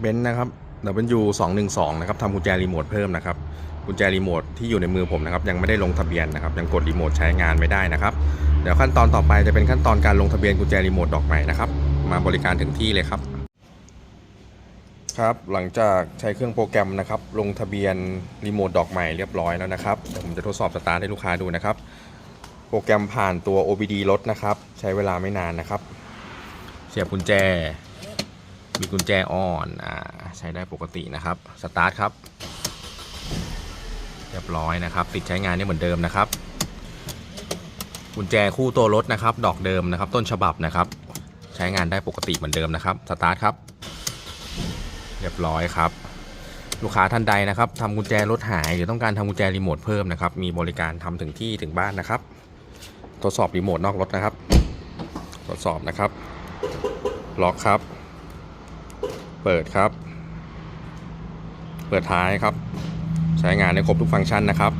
เบนซ์นะครับ W 2 1 2นะครับทำกุญแจรีโมทเพิ่มนะครับ กุญแจรีโมทที่อยู่ในมือผมนะครับ ยังไม่ได้ลงทะเบียนนะครับ ยังกดรีโมทใช้งานไม่ได้นะครับ เดี๋ยวขั้นตอนต่อไปจะเป็นขั้นตอนการลงทะเบียนกุญแจรีโมทดอกใหม่นะครับ มาบริการถึงที่เลยครับครับ หลังจากใช้เครื่องโปรแกรมนะครับ ลงทะเบียนรีโมทดอกใหม่เรียบร้อยแล้วนะครับเดี๋ยวผมจะทดสอบสตาร์ทให้ลูกค้าดูนะครับ โปรแกรมผ่านตัว OBD รถนะครับ ใช้เวลาไม่นานนะครับ เสียบกุญแจ มีกุญแจอ่อนอ่าใช้ได้ปกตินะครับ สตาร์ทครับเรียบร้อยนะครับ ติดใช้งานได้เหมือนเดิมนะครับ กุญแจคู่ตัวรถนะครับ ดอกเดิมนะครับ ต้นฉบับนะครับ ใช้งานได้ปกติเหมือนเดิมนะครับ สตาร์ทครับ เรียบร้อยครับ ลูกค้าท่านใดนะครับทำกุญแจรถหาย หรือต้องการทำกุญแจรีโมทเพิ่มนะครับ มีบริการทำถึงที่ถึงบ้านนะครับ ทดสอบรีโมทนอกรถนะครับ ทดสอบนะครับ ล็อกครับ เปิดครับ เปิดท้ายครับ ใช้งานได้ครบทุกฟังก์ชันนะครับ